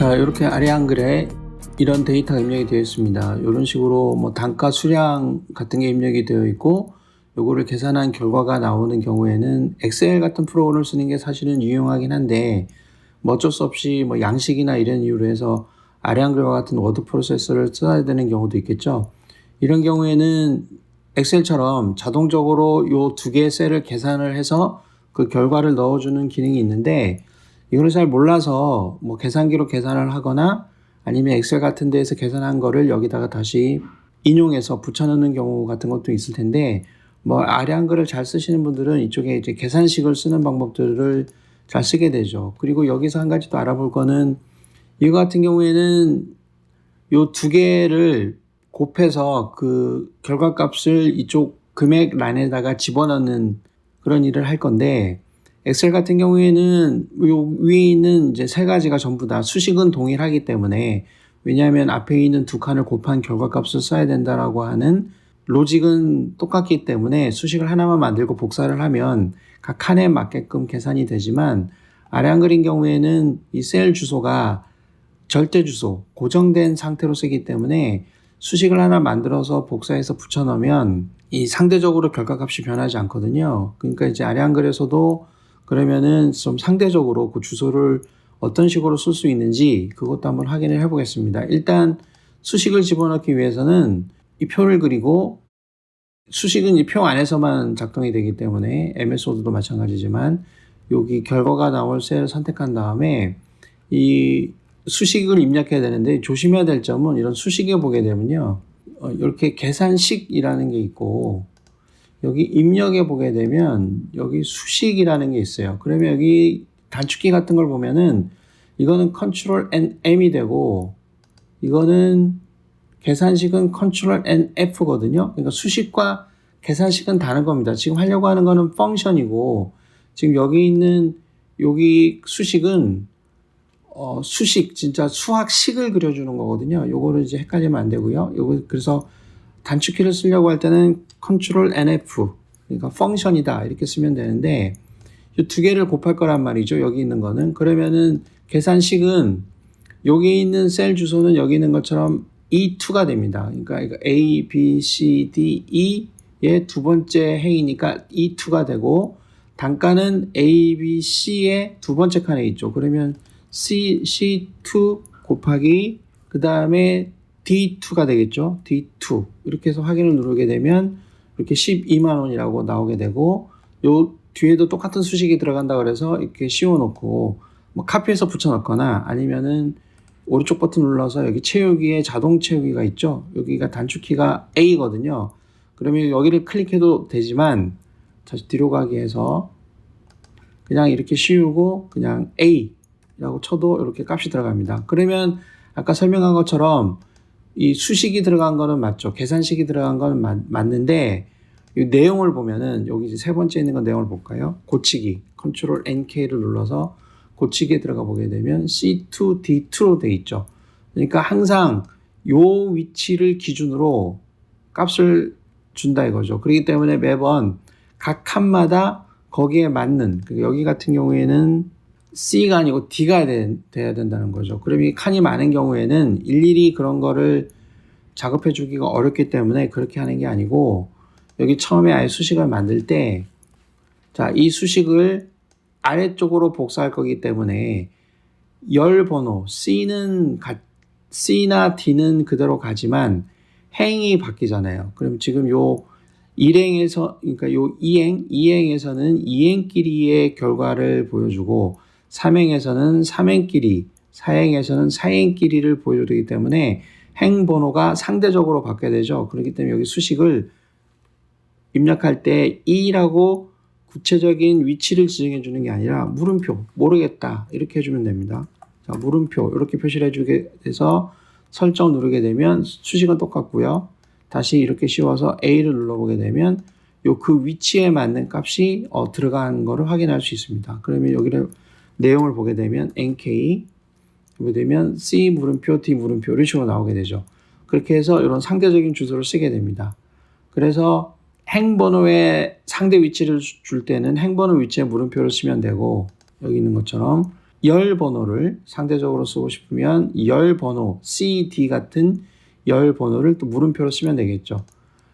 자, 이렇게 아래 한글에 이런 데이터가 입력이 되어 있습니다. 이런 식으로 뭐 단가 수량 같은 게 입력이 되어 있고 요거를 계산한 결과가 나오는 경우에는 엑셀 같은 프로그램을 쓰는 게 사실은 유용하긴 한데 뭐 어쩔 수 없이 뭐 양식이나 이런 이유로 해서 아래 한글과 같은 워드 프로세서를 써야 되는 경우도 있겠죠. 이런 경우에는 엑셀처럼 자동적으로 요 두 개의 셀을 계산을 해서 그 결과를 넣어주는 기능이 있는데 이거를 잘 몰라서 뭐 계산기로 계산을 하거나 아니면 엑셀 같은 데에서 계산한 거를 여기다가 다시 인용해서 붙여넣는 경우 같은 것도 있을 텐데 뭐 아래 한글을 잘 쓰시는 분들은 이쪽에 이제 계산식을 쓰는 방법들을 잘 쓰게 되죠. 그리고 여기서 한 가지 또 알아볼 거는 이거 같은 경우에는 요 두 개를 곱해서 그 결과값을 이쪽 금액 란에다가 집어넣는 그런 일을 할 건데 엑셀 같은 경우에는 요 위에 있는 이제 세 가지가 전부 다 수식은 동일하기 때문에 왜냐하면 앞에 있는 두 칸을 곱한 결과값을 써야 된다라고 하는 로직은 똑같기 때문에 수식을 하나만 만들고 복사를 하면 각 칸에 맞게끔 계산이 되지만 아래 한글인 경우에는 이 셀 주소가 절대 주소, 고정된 상태로 쓰기 때문에 수식을 하나 만들어서 복사해서 붙여넣으면 이 상대적으로 결과값이 변하지 않거든요. 그러니까 이제 아래 한글에서도 그러면은 좀 상대적으로 그 주소를 어떤 식으로 쓸 수 있는지 그것도 한번 확인을 해보겠습니다. 일단 수식을 집어넣기 위해서는 이 표를 그리고 수식은 이 표 안에서만 작동이 되기 때문에 MS 워드도 마찬가지지만 여기 결과가 나올 셀을 선택한 다음에 이 수식을 입력해야 되는데 조심해야 될 점은 이런 수식에 보게 되면요. 어, 이렇게 계산식이라는 게 있고 여기 입력에 보게 되면 여기 수식이라는 게 있어요. 그러면 여기 단축키 같은 걸 보면은 이거는 컨트롤 N M이 되고 이거는 계산식은 컨트롤 N F거든요. 그러니까 수식과 계산식은 다른 겁니다. 지금 하려고 하는 거는 펑션이고 지금 여기 있는 여기 수식은 어, 수식 진짜 수학식을 그려주는 거거든요. 요거를 이제 헷갈리면 안 되고요. 요거 그래서 단축키를 쓰려고 할 때는 컨트롤 NF 그러니까 펑션이다 이렇게 쓰면 되는데 이 두 개를 곱할 거란 말이죠. 여기 있는 거는 그러면은 계산식은 여기 있는 셀 주소는 여기 있는 것처럼 E2가 됩니다. 그러니까 A, B, C, D, E의 두 번째 행이니까 E2가 되고 단가는 A, B, C의 두 번째 칸에 있죠. 그러면 C, C2 곱하기 그 다음에 D2가 되겠죠. D2 이렇게 해서 확인을 누르게 되면 이렇게 12만 원이라고 나오게 되고 요 뒤에도 똑같은 수식이 들어간다 그래서 이렇게 씌워놓고 뭐 카피해서 붙여넣거나 아니면은 오른쪽 버튼 눌러서 여기 채우기에 자동 채우기가 있죠. 여기가 단축키가 A거든요. 그러면 여기를 클릭해도 되지만 다시 뒤로 가기 해서 그냥 이렇게 씌우고 그냥 A라고 쳐도 이렇게 값이 들어갑니다. 그러면 아까 설명한 것처럼 이 수식이 들어간 거는 맞죠. 계산식이 들어간 거는 맞, 맞는데 이 내용을 보면은 여기 이제 세 번째 있는 건 내용을 볼까요? 고치기 컨트롤 NK를 눌러서 고치기에 들어가 보게 되면 C2, D2로 돼 있죠. 그러니까 항상 요 위치를 기준으로 값을 준다 이거죠. 그렇기 때문에 매번 각 칸마다 거기에 맞는 그러니까 여기 같은 경우에는 C가 아니고 D가 되, 돼야 된다는 거죠. 그럼 이 칸이 많은 경우에는 일일이 그런 거를 작업해 주기가 어렵기 때문에 그렇게 하는 게 아니고 여기 처음에 아예 수식을 만들 때 자, 이 수식을 아래쪽으로 복사할 거기 때문에 열 번호 C는 가, C나 D는 그대로 가지만 행이 바뀌잖아요. 그럼 지금 요 일행에서 그러니까 요 이행 이행에서는 이행끼리의 결과를 보여주고 삼행에서는 삼행끼리 사행에서는 사행끼리를 보여주기 때문에 행 번호가 상대적으로 바뀌어야 되죠. 그렇기 때문에 여기 수식을 입력할 때 이라고 구체적인 위치를 지정해 주는 게 아니라 물음표 모르겠다 이렇게 해주면 됩니다. 자 물음표 이렇게 표시를 해주게 돼서 설정 누르게 되면 수식은 똑같고요. 다시 이렇게 씌워서 A를 눌러보게 되면 요 그 위치에 맞는 값이 어, 들어간 거를 확인할 수 있습니다. 그러면 여기를 내용을 보게 되면 NK 보게 되면 C 물음표 D 물음표 이런 식으로 나오게 되죠. 그렇게 해서 이런 상대적인 주소를 쓰게 됩니다. 그래서 행번호의 상대 위치를 줄 때는 행번호 위치에 물음표를 쓰면 되고 여기 있는 것처럼 열 번호를 상대적으로 쓰고 싶으면 열 번호 C, D 같은 열 번호를 또 물음표로 쓰면 되겠죠.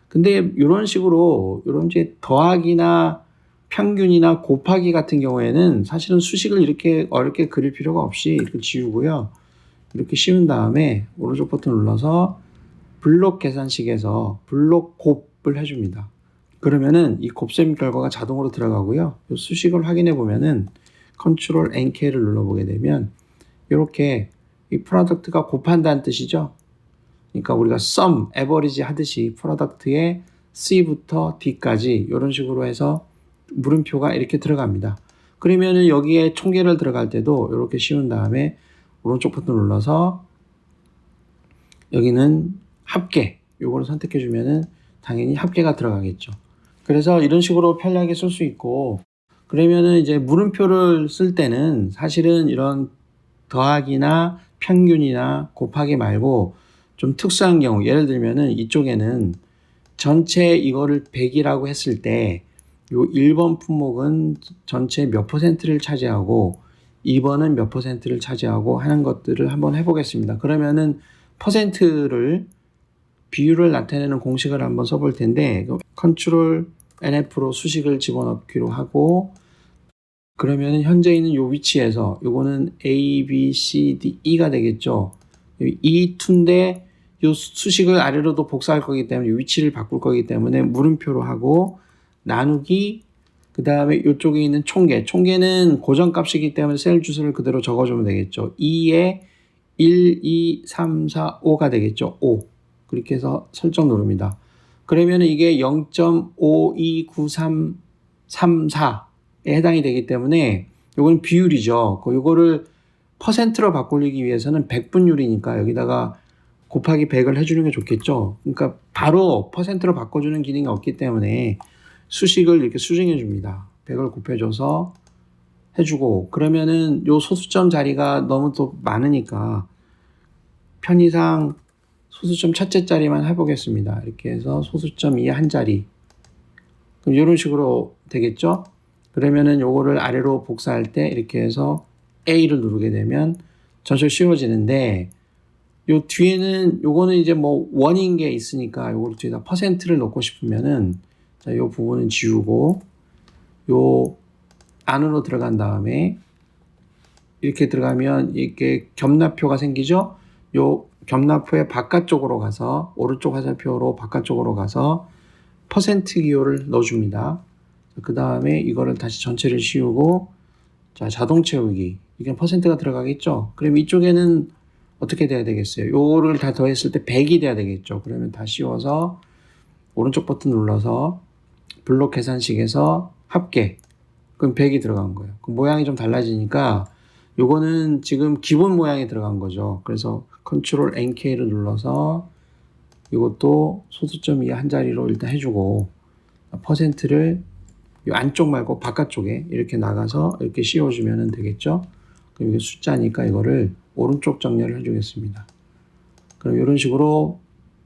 근데 이런 식으로 이런 이제 더하기나 평균이나 곱하기 같은 경우에는 사실은 수식을 이렇게 어렵게 그릴 필요가 없이 이렇게 지우고요. 이렇게 씌운 다음에 오른쪽 버튼 눌러서 블록 계산식에서 블록 곱을 해줍니다. 그러면은 이 곱셈 결과가 자동으로 들어가고요. 이 수식을 확인해 보면은 컨트롤 NK를 눌러보게 되면 이렇게 이 프로덕트가 곱한다는 뜻이죠. 그러니까 우리가 sum, average 하듯이 프로덕트의 C부터 D까지 이런 식으로 해서 물음표가 이렇게 들어갑니다. 그러면은 여기에 총계를 들어갈 때도 이렇게 씌운 다음에 오른쪽 버튼 눌러서 여기는 합계 요거를 선택해 주면은 당연히 합계가 들어가겠죠. 그래서 이런 식으로 편리하게 쓸 수 있고 그러면은 이제 물음표를 쓸 때는 사실은 이런 더하기나 평균이나 곱하기 말고 좀 특수한 경우 예를 들면은 이쪽에는 전체 이거를 100이라고 했을 때 요 1번 품목은 전체 몇 퍼센트를 차지하고 2번은 몇 퍼센트를 차지하고 하는 것들을 한번 해보겠습니다. 그러면은 퍼센트를 비율을 나타내는 공식을 한번 써볼 텐데 컨트롤 NF로 수식을 집어넣기로 하고 그러면은 현재 있는 요 위치에서 요거는 A, B, C, D, E가 되겠죠. 이 2인데 요 수식을 아래로도 복사할 거기 때문에 위치를 바꿀 거기 때문에 물음표로 하고 나누기 그 다음에 이쪽에 있는 총계. 총계는 고정값이기 때문에 셀 주소를 그대로 적어주면 되겠죠. 2에 1, 2, 3, 4, 5가 되겠죠. 5 그렇게 해서 설정 누릅니다. 그러면 이게 0.529334에 해당이 되기 때문에 이건 비율이죠. 이거를 퍼센트로 바꾸기 위해서는 100분율이니까 여기다가 곱하기 100을 해주는 게 좋겠죠. 그러니까 바로 퍼센트로 바꿔주는 기능이 없기 때문에 수식을 이렇게 수정해 줍니다. 100을 곱해줘서 해주고 그러면은 요 소수점 자리가 너무 또 많으니까 편의상 소수점 첫째 자리만 해보겠습니다. 이렇게 해서 소수점 이에 한 자리 그럼 이런 식으로 되겠죠? 그러면은 요거를 아래로 복사할 때 이렇게 해서 A를 누르게 되면 전체 쉬워지는데 요 뒤에는 요거는 이제 뭐 원인 게 있으니까 요거를 뒤에다 퍼센트를 넣고 싶으면은 자, 요 부분은 지우고 요 안으로 들어간 다음에 이렇게 들어가면 이렇게 겸납표가 생기죠. 요 겸납표의 바깥쪽으로 가서 오른쪽 화살표로 바깥쪽으로 가서 퍼센트 기호를 넣어줍니다. 그 다음에 이거를 다시 전체를 씌우고 자 자동 채우기 이게 퍼센트가 들어가겠죠. 그럼 이쪽에는 어떻게 돼야 되겠어요? 요거를 다 더했을 때 100이 돼야 되겠죠. 그러면 다 씌워서 오른쪽 버튼 눌러서 블록 계산식에서 합계. 그럼 100이 들어간 거예요. 그럼 모양이 좀 달라지니까 요거는 지금 기본 모양이 들어간 거죠. 그래서 컨트롤 NK를 눌러서 이것도 소수점 이 한 자리로 일단 해주고 퍼센트를 이 안쪽 말고 바깥쪽에 이렇게 나가서 이렇게 씌워주면 되겠죠. 그럼 이게 숫자니까 이거를 오른쪽 정렬을 해주겠습니다. 그럼 이런 식으로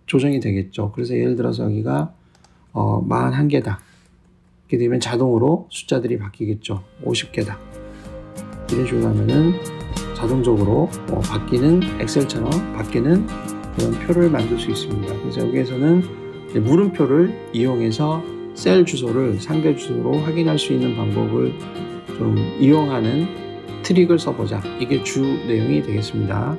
조정이 되겠죠. 그래서 예를 들어서 여기가 어, 41개다. 이렇게 되면 자동으로 숫자들이 바뀌겠죠. 50개다. 이런 식으로 하면은 자동적으로 어, 바뀌는 엑셀처럼 바뀌는 그런 표를 만들 수 있습니다. 그래서 여기에서는 물음표를 이용해서 셀 주소를 상대 주소로 확인할 수 있는 방법을 좀 이용하는 트릭을 써보자. 이게 주 내용이 되겠습니다.